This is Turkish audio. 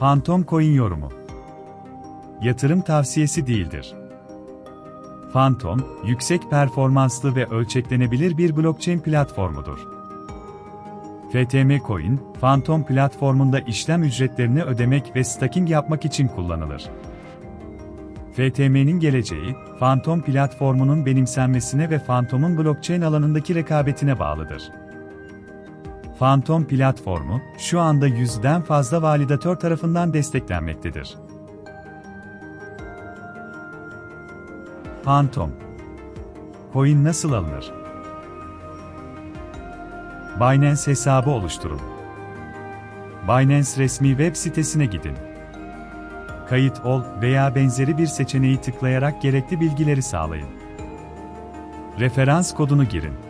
Phantom Coin yorumu. Yatırım tavsiyesi değildir. Phantom, yüksek performanslı ve ölçeklenebilir bir blockchain platformudur. FTM Coin, Phantom platformunda işlem ücretlerini ödemek ve staking yapmak için kullanılır. FTM'nin geleceği, Phantom platformunun benimsenmesine ve Phantom'un blockchain alanındaki rekabetine bağlıdır. Phantom platformu, şu anda yüzden fazla validatör tarafından desteklenmektedir. Phantom Coin nasıl alınır? Binance hesabı oluşturun. Binance resmi web sitesine gidin. Kayıt ol veya benzeri bir seçeneği tıklayarak gerekli bilgileri sağlayın. Referans kodunu girin.